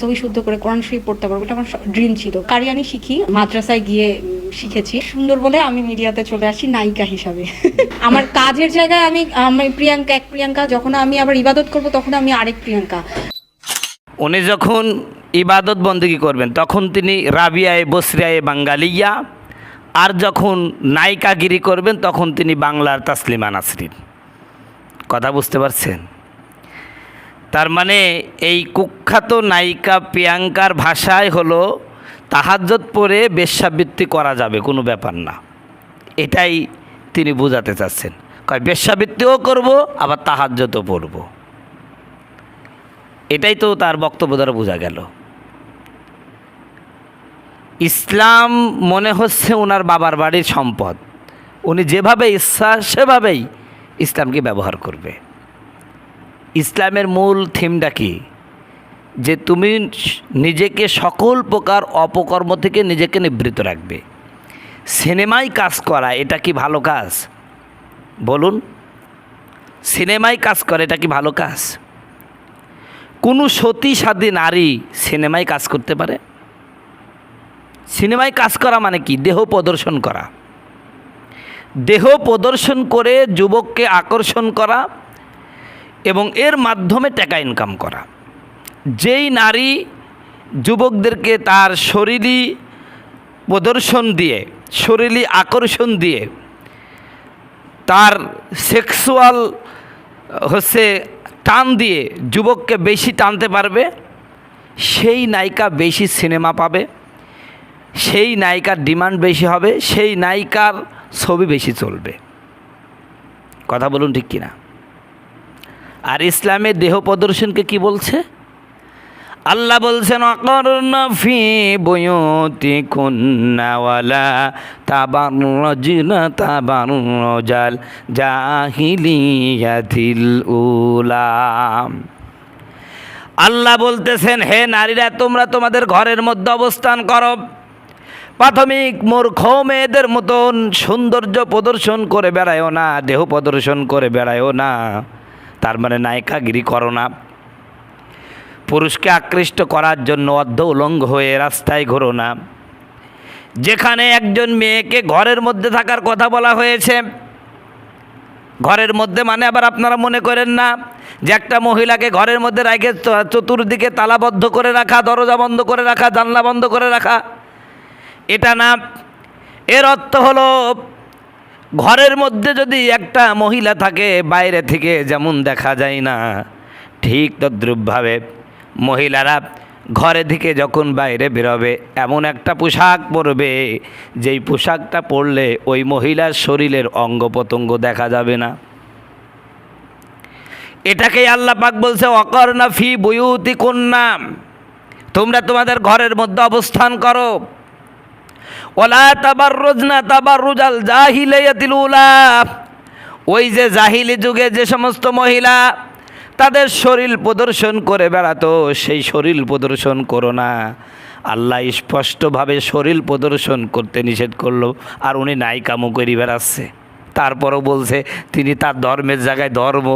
ছবি শুদ্ধ করে কোরআন শরীফ পড়তে পারব, এটা আমার ড্রিম ছিল। কারিয়ানি শিখি, মাদ্রাসায় গিয়ে শিখেছি। সুন্দর বলে আমি মিডিয়াতে চলে আসি, নায়িকা হিসাবে। আমার কাজের জায়গায় আমি আমি প্রিয়াঙ্কা, এক প্রিয়াঙ্কা, যখন আমি আবার ইবাদত করব, তখন আমি আরেক প্রিয়াঙ্কা। উনি যখন ইবাদত বন্দী করবেন, তখন তিনি রাবিয়ায় বসরিয়ায় বাঙ্গালিয়া, আর যখন নায়িকাগিরি করবেন, তখন তিনি বাংলার তাসলিমা নাসরিন। কথা বুঝতে পারছেন? তার মানে এই কুখ্যাত নায়িকা প্রিয়াঙ্কার ভাষায় হলো তাহাজ্জত পরে বেশ্যাবৃত্তি করা যাবে, কোনো ব্যাপার না। এটাই তিনি বোঝাতে চাচ্ছেন। কয়, বেশ্যাবৃত্তিও করব, আবার তাহাজ্জতও পড়ব। এটাই তো তার বক্তব্য দ্বারা বোঝা গেল। ইসলাম মনে হচ্ছে ওনার বাবার বাড়ির সম্পদ। উনি যেভাবে ইচ্ছা সেভাবেই ইসলামকে ব্যবহার করবে। ইসলামের মূল থিমটা কি? যে তুমি নিজেকে সকল প্রকার অপকর্ম থেকে নিজেকে নিবৃত রাখবে। সিনেমায় কাজ করা, এটা কি ভালো কাজ? বলুন। সিনেমায় কাজ করে, এটা কি ভালো কাজ? কোনো সতী সাদী নারী সিনেমায় কাজ করতে পারে? সিনেমায় কাজ করা মানে কি? দেহ প্রদর্শন করা। দেহ প্রদর্শন করে যুবককে আকর্ষণ করা এবং এর মাধ্যমে টাকা ইনকাম করা। যেই নারী যুবকদেরকে তার শরীরী প্রদর্শন দিয়ে, শরীরী আকর্ষণ দিয়ে তার সেক্সুয়াল, হচ্ছে টান দিয়ে যুবককে বেশি টানতে পারবে, সেই নায়িকা বেশি সিনেমা পাবে, সেই নায়িকার ডিমান্ড বেশি হবে, সেই নায়িকার ছবি বেশি চলবে। কথা বলুন ঠিক কিনা? আর ইসলামের দেহ প্রদর্শনকে কি বলছে? আল্লাহ বলছেন, অকর্ণ ফি বয়তি কন্যাওয়ালা তাবার রজনা তাবার রজাল জাহিলিয়াতিল উলাম আল্লাহ বলতেছেন, হে নারীরা, তোমরা তোমাদের ঘরের মধ্যে অবস্থান করো। প্রাথমিক মূর্খ মেয়েদের মতন সৌন্দর্য প্রদর্শন করে বেড়ায়ও না, দেহ প্রদর্শন করে বেড়ায়ও না। তার মানে নায়িকাগিরি করো না পুরুষকে আকৃষ্ট করার জন্য অর্ধ উলঙ্গ হয়ে রাস্তায় ঘোরো না যেখানে একজন মেয়েকে ঘরের মধ্যে থাকার কথা বলা হয়েছে। ঘরের মধ্যে মানে আবার আপনারা মনে করেন না যে একটা মহিলাকে ঘরের মধ্যে রেখে চতুর্দিকে তালাবদ্ধ করে রাখা, দরজা বন্ধ করে রাখা, জানলা বন্ধ করে রাখা। এটা না, এর অর্থ হলো ঘরের মধ্যে যদি একটা মহিলা থাকে, বাইরে থেকে যেমন দেখা যায় না। ঠিক তদ্রুপভাবে মহিলারা ঘরে থেকে যখন বাইরে বেরোবে, এমন একটা পোশাক পরবে, যেই পোশাকটা পরলে ওই মহিলার শরীরের অঙ্গ প্রত্যঙ্গ দেখা যাবে না। এটাকেই আল্লাহ পাক বলছে অকর্ণা ফি বুয়ুতি কন্যা তোমরা তোমাদের ঘরের মধ্যে অবস্থান করো। ওলা তাবার রোজনা তাবার রুজাল জাহিলাইয়াতিল উলা। ওই যে জাহিলি যুগে যে সমস্ত মহিলা তাদের শরীর প্রদর্শন করে বেড়াতো, সেই শরীর প্রদর্শন করো না। আল্লাহ স্পষ্টভাবে শরীর প্রদর্শন করতে নিষেধ করল আর উনি নায়িকামো করে বেড়াচ্ছে। তারপরও বলছে, তিনি তার ধর্মের জায়গায় ধর্ম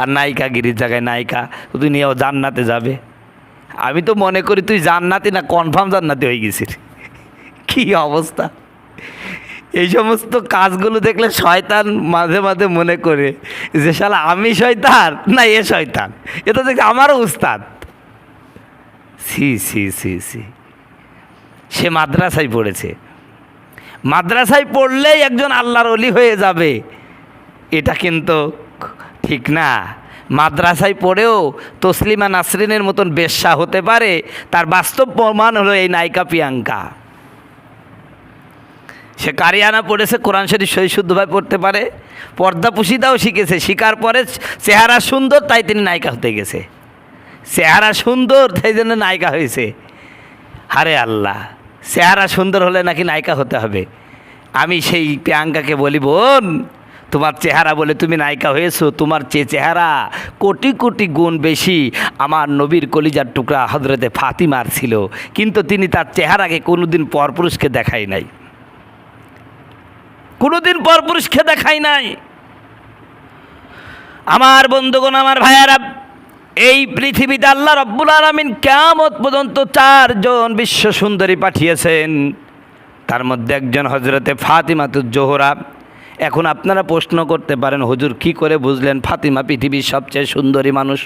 আর নায়িকাগিরির জায়গায় নায়িকা তুই নিয়েও জান্নাতে যাবে। আমি তো মনে করি তুই জান্নাতি না কনফার্ম জান্নাতি হয়ে গেছিস। কি অবস্থা? এই সমস্ত কাজগুলো দেখলে শয়তান মাঝে মাঝে মনে করে যে, শালা, আমি শয়তান? না, এ শয়তান। এ তো দেখি আমারও উস্তাদ। সি সি সি সি সে মাদ্রাসায় পড়েছে। মাদ্রাসায় পড়লেই একজন আল্লাহর অলি হয়ে যাবে। এটা কিন্তু ঠিক না। মাদ্রাসায় পড়েও তসলিমা নাসরিনের মতন বেশ্যা হতে পারে। তার বাস্তব প্রমাণ হলো এই নায়িকা প্রিয়াঙ্কা। সে কারিয়ানা পড়েছে, কোরআন শরীফ সহি শুদ্ধভাবে পড়তে পারে, পর্দা পুশিদাও শিখেছে, শিকার পরে চেহারা সুন্দর, তাই তিনি নায়িকা হতে গেছে। চেহারা সুন্দর, তাই জন্য নায়িকা হয়েছে। হারে আল্লাহ, চেহারা সুন্দর হলে নাকি নায়িকা হতে হবে। আমি সেই প্রিয়াঙ্কাকে বলি, বোন, তোমার চেহারা বলে তুমি নায়িকা হয়েছো, তোমার চেয়ে চেহারা কোটি কোটি গুণ বেশি আমার নবীর কলিজার টুকরা হজরতে ফাতিমার ছিল। কিন্তু তিনি তার চেহারাকে কোনোদিন পরপুরুষকে দেখাই নাই। কোনোদিন পরপুরুষকে দেখাই নাই। আমার বন্ধুগণ, আমার ভাইয়ারা, এই পৃথিবীতে আল্লাহ রব্বুল আলমিন কেমত পর্যন্ত চারজন বিশ্ব সুন্দরী পাঠিয়েছেন। তার মধ্যে একজন হজরতে ফাতিমাতুজ জোহরা। এখন আপনারা প্রশ্ন করতে পারেন, হুজুর কি করে বুঝলেন ফাতিমা পৃথিবীর সবচেয়ে সুন্দরী মানুষ?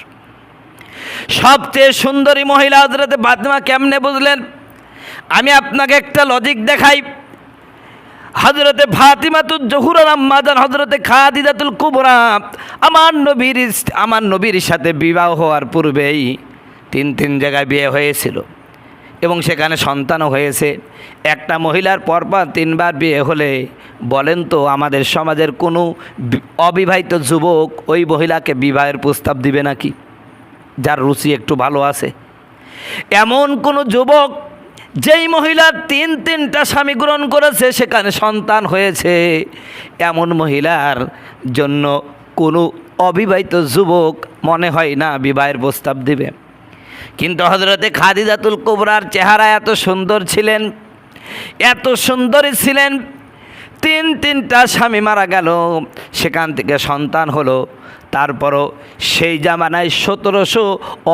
সবচেয়ে সুন্দরী মহিলা হজরতে ফাতিমা কেমনে বুঝলেন? আমি আপনাকে একটা লজিক দেখাই। হজরতে ফাতিমাতুল জহুরার আম্মাজান হজরতে খাদিজাতুল কুবরা, আমার নবীর আমার নবীর সাথে বিবাহ হওয়ার পূর্বেই তিন তিন জায়গায় বিয়ে হয়েছিল এবং সেখানে সন্তানও হয়েছে। একটা মহিলার পরপর তিনবার বিয়ে হলে বলেন তো আমাদের সমাজের কোনো অবিবাহিত যুবক ওই মহিলাকে বিবাহের প্রস্তাব দিবে নাকি? যার রুচি একটু ভালো আছে। এমন কোনো যুবক যেই মহিলা তিন তিনটা স্বামী গ্রহণ করেছে, সেখানে সন্তান হয়েছে। এমন মহিলার জন্য কোনো অবিবাহিত যুবক মনে হয় না বিবাহের প্রস্তাব দিবে। কিন্তু হজরতে খাদিজাতুল কুবরার চেহারা এত সুন্দর ছিলেন, এত সুন্দরী ছিলেন, তিন তিনটা স্বামী মারা গেল, সেখান থেকে সন্তান হলো। তারপরও সেই জামানায় সতেরোশো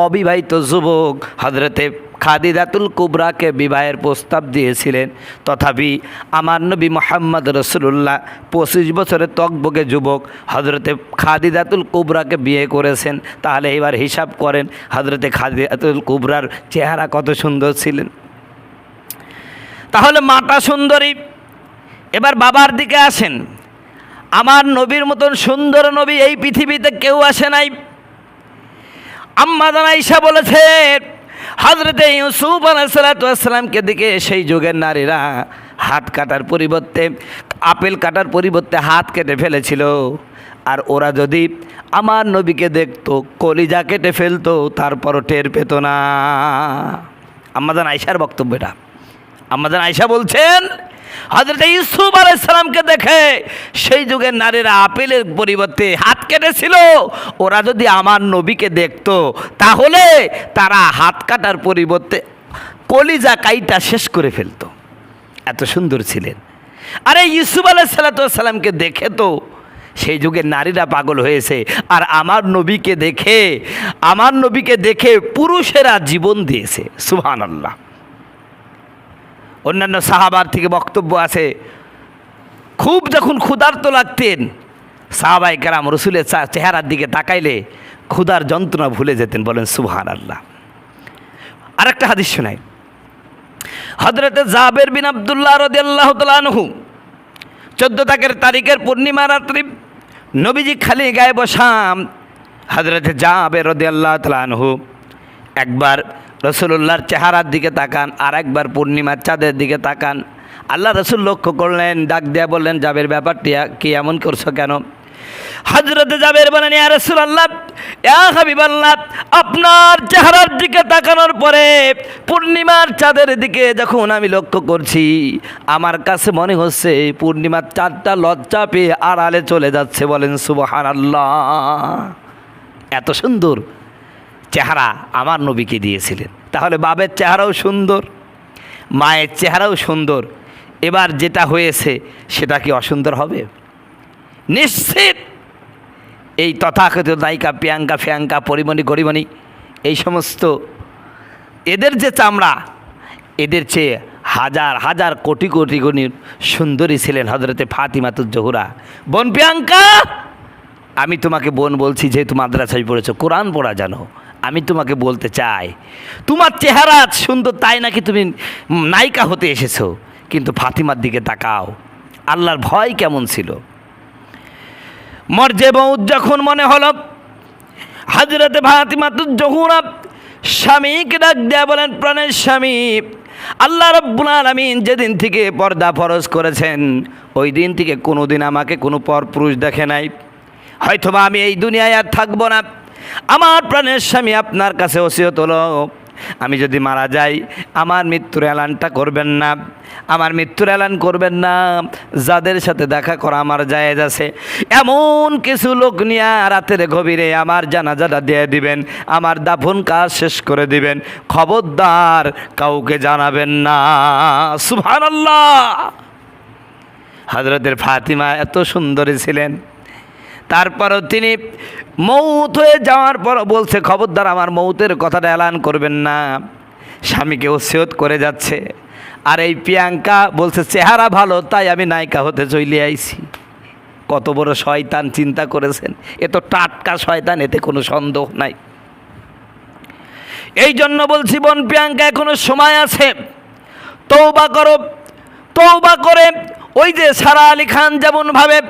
অবিবাহিত যুবক হজরতে খাদিদাতুল কুবরাকে বিবাহের প্রস্তাব দিয়েছিলেন। তথাপি আমার নবী মোহাম্মদ রসুল্লাহ পঁচিশ বছরের তকবকে যুবক হজরতে খাদিদাতুল কুবরাকে বিয়ে করেছেন। তাহলে এবার হিসাব করেন হজরতে খাদিদাতুল কুবরার চেহারা কত সুন্দর ছিলেন। তাহলে মাতা সুন্দরী, এবার বাবার দিকে আসেন। আমার নবীর মতন সুন্দর নবী এই পৃথিবীতে কেউ আসে নাই। আম্মা জানাইসা বলেছে হজরতে ইউসুফ আলাইসালাতামকে দিকে সেই যুগের নারীরা হাত কাটার পরিবর্তে, আপেল কাটার পরিবর্তে হাত কেটে ফেলেছিল। আর ওরা যদি আমার নবীকে দেখতো, কলিজা কেটে ফেলতো, তারপরও টের পেত না। আমাদের আয়সার বক্তব্যটা। আমাদের আয়সা বলছেন হজরত ইউসুফ আলাইসালামকে দেখে সেই যুগের নারীরা আপেলের পরিবর্তে হাত কেটেছিল। ওরা যদি আমার নবীকে দেখত, তাহলে তারা হাত কাটার পরিবর্তে কলিজা কাইটা শেষ করে ফেলতো। এত সুন্দর ছিলেন। আরে ইউসুফ আলাইসাল্লাতামকে দেখে তো সেই যুগের নারীরা পাগল হয়েছে। আর আমার নবীকে দেখে, আমার নবীকে দেখে পুরুষেরা জীবন দিয়েছে। সুহান আল্লাহ অন্যান্য সাহাবার থেকে বক্তব্য আছে। খুব যখন ক্ষুধার্ত লাগতেন সাহাবাই কেরাম রসুলের চেহারার দিকে তাকাইলে ক্ষুধার যন্ত্রণা ভুলে যেতেন, বলেন সুহান আল্লাহ আরেকটা হাদিস শোনাই। হজরতে জাবের বিন আবদুল্লাহ রদি আল্লাহ তালহু চোদ্দ তাকের তারিখের পূর্ণিমা রাত্রি নবীজি খালি গায়ে বসাম হজরতে জাবের রদি আল্লাহ তালহু একবার রসুল্লাহর চেহারার দিকে তাকান আর একবার পূর্ণিমার চাঁদের দিকে তাকান। আল্লাহ রসুল লক্ষ্য করলেন, ডাক দেয়া বললেন যাবের ব্যাপারটি কি এমন করছ কেন? হজরতে যাবের বলেন ইয়া রসুল আল্লাহ আপনার চেহারার দিকে তাকানোর পরে পূর্ণিমার চাঁদের দিকে যখন আমি লক্ষ্য করছি, আমার কাছে মনে হচ্ছে পূর্ণিমার চাঁদটা লজ্জা পেয়ে আড়ালে চলে যাচ্ছে বলেন সুবহান আল্লাহ এত সুন্দর। চেহারা আমার নবীকে দিয়েছিলেন। তাহলে বাবের চেহারাও সুন্দর, মায়ের চেহারাও সুন্দর। এবার যেটা হয়েছে, সেটা কি অসুন্দর হবে? নিশ্চিত! এই তথাকথিত নায়িকা, প্রিয়াঙ্কা ফিয়াঙ্কা পরিমণি, গরিমণি, এই সমস্ত এদের যে চামড়া, এদের চেয়ে হাজার হাজার কোটি কোটি গুণী সুন্দরী ছিলেন হজরতে ফাতিমাতুজ জহুরা। বোন প্রিয়াঙ্কা, আমি তোমাকে বোন বলছি, যেহেতু মাদ্রাসায় পড়েছো, কোরআন পড়া জানো। আমি তোমাকে বলতে চাই, তোমার চেহারা সুন্দর, তাই নাকি তুমি নায়িকা হতে এসেছ? কিন্তু ফাতিমার দিকে তাকাও, আল্লাহর ভয় কেমন ছিল? মর্জে বউদ যখন মনে হলো হাজরতে ফাতিমাতুজ জহুরা, স্বামীকে ডাক দেয়া বলেন, প্রাণের স্বামী, আল্লাহ রব্বুল আলমিন যেদিন থেকে পর্দা ফরজ করেছেন, ওই দিন থেকে কোনো দিন আমাকে কোনো পর পুরুষ দেখে নাই। হয়তোবা আমি এই দুনিয়ায় আর থাকব না। আমার প্রাণের স্বামী আপনার কাছে ওসিয়ত হলো, আমি যদি মারা যাই, আমার মৃত্যুর এলানটা করবেন না। আমার মৃত্যুর এলান করবেন না। যাদের সাথে দেখা করা আমার জায়েজ আছে। এমন কিছু লোক নিয়ে রাতের গভীরে আমার জানাজাটা দিয়ে দিবেন, আমার দাফন কাজ শেষ করে দিবেন। খবরদার কাউকে জানাবেন না। সুবহানাল্লাহ! হজরতের ফাতিমা এত সুন্দরী ছিলেন। তারপরও তিনি মৌত হয়ে যাওয়ার পর বলছে, খবরদার, আমার মৌতের কথাটা এলান করবেন না। স্বামীকে ওসিয়ত করে যাচ্ছে। আর এই প্রিয়াঙ্কা বলছে, চেহারা ভালো, তাই আমি নায়িকা হতে চলে আইছি। কত বড় শয়তান চিন্তা করেছেন। এ তো টাটকা শয়তান, এতে কোনো সন্দেহ নাই। এই জন্য বলছি, বোন প্রিয়াঙ্কা, এখনও সময় আছে। তৌবা করো। তৌবা করে ওই যে সারা আলী খান যেমন ভাবে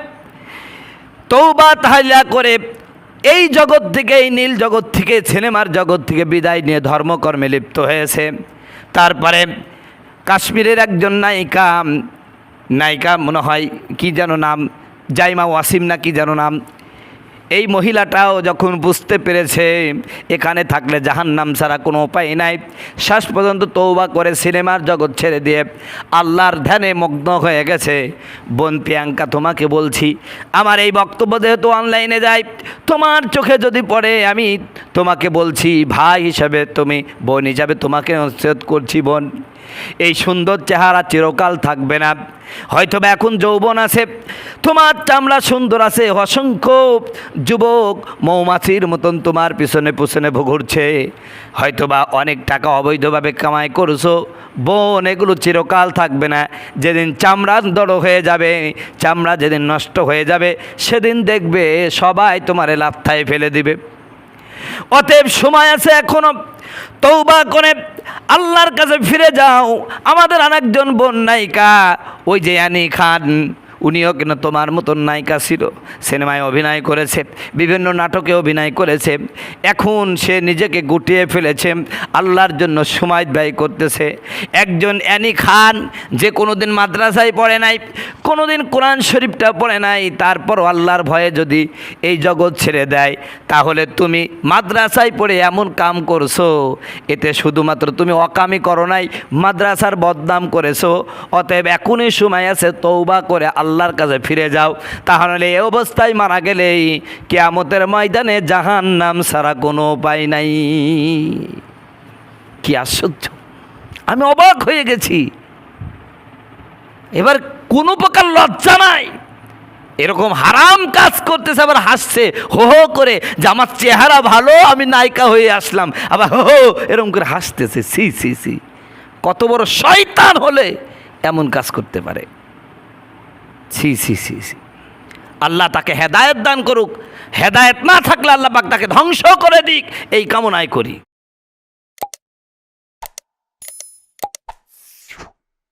তৌবা তাহলা করে এই জগৎ থেকে, এই নীল জগৎ থেকে, সিনেমার জগৎ থেকে বিদায় নিয়ে ধর্মকর্মে লিপ্ত হয়েছে। তারপরে কাশ্মীরের একজন নায়িকা নায়িকা মনে হয় কি যেন নাম, জাইমা ওয়াসিম না কি যেন নাম এই মহিলাটাও যখন বুঝতে পেরেছে এখানে থাকলে জাহান্নাম ছাড়া কোনো উপায় নাই, শেষ পর্যন্ত তৌবা করে সিনেমার জগৎ ছেড়ে দিয়ে আল্লাহর ধ্যানে মগ্ন হয়ে গেছে। বোন প্রিয়াঙ্কা, তোমাকে বলছি, আমার এই বক্তব্য যেহেতু অনলাইনে যায়, তোমার চোখে যদি পড়ে, আমি তোমাকে বলছি, ভাই হিসাবে তুমি, বোন হিসাবে তোমাকে অনুচ্ছেদ করছি, বোন। এই সুন্দর চেহারা চিরকাল থাকবে না। হয়তো এখন যৌবন আছে, তোমার চামড়া সুন্দর আছে, অসংখ্য যুবক মৌমাছির মতন তোমার পিছনে পিছনে ঘুরছে হয়তো বা অনেক টাকা অবৈধভাবে কামাই করছ, বোন, এগুলো চিরকাল থাকবে না। যেদিন চামড়া দড় হয়ে যাবে, চামড়া যেদিন নষ্ট হয়ে যাবে, সেদিন দেখবে সবাই তোমারে লাথায় ফেলে দিবে। অতএব সময় আছে এখনও। তৌবা করে আল্লাহর কাছে ফিরে যাও। আমাদের আরেকজন বোন নায়িকা ওই যে আনি খান। উনিও কিন্তু তোমার মতন নায়িকা ছিল। সিনেমায় অভিনয় করেছে, বিভিন্ন নাটকে অভিনয় করেছে। এখন সে নিজেকে গুটিয়ে ফেলেছে, আল্লাহর জন্য সময় ব্যয় করতেছে। একজন অ্যানি খান যে কোনো দিন মাদ্রাসায় পড়ে নাই কোনো দিন কোরআন শরীফটা পড়ে নাই তারপর আল্লাহর ভয়ে যদি এই জগৎ ছেড়ে দেয়, তাহলে তুমি মাদ্রাসায় পড়ে এমন কাম করছ। এতে শুধুমাত্র তুমি অকামি করো নাই, মাদ্রাসার বদনাম করেছ। অতএব এখনই সময় আছে তৌবা করে আল্লাহর কাছে ফিরে যাও, তাহলে এই অবস্থায় মারা গেলেই কেয়ামতের ময়দানে জাহান নাম ছাড়া কোনো উপায় নাই। কি আশ্চর্য! আমি অবাক হয়ে গেছি। এবার কোনো প্রকার লজ্জা নাই। এরকম হারাম কাজ করতেছে, আবার হাসছে, হো হো করে যে আমার চেহারা ভালো, আমি নায়িকা হয়ে আসলাম। আবার হো হো এরকম করে হাসতেছে সি সি সি কত বড় শয়তান হলে এমন কাজ করতে পারে। সি সি সি সি আল্লাহ তাকে হেদায়ত দান করুক। হেদায়ত না থাকলে আল্লাহ পাক তাকে ধ্বংস করে দিক। এই কামনায় করি।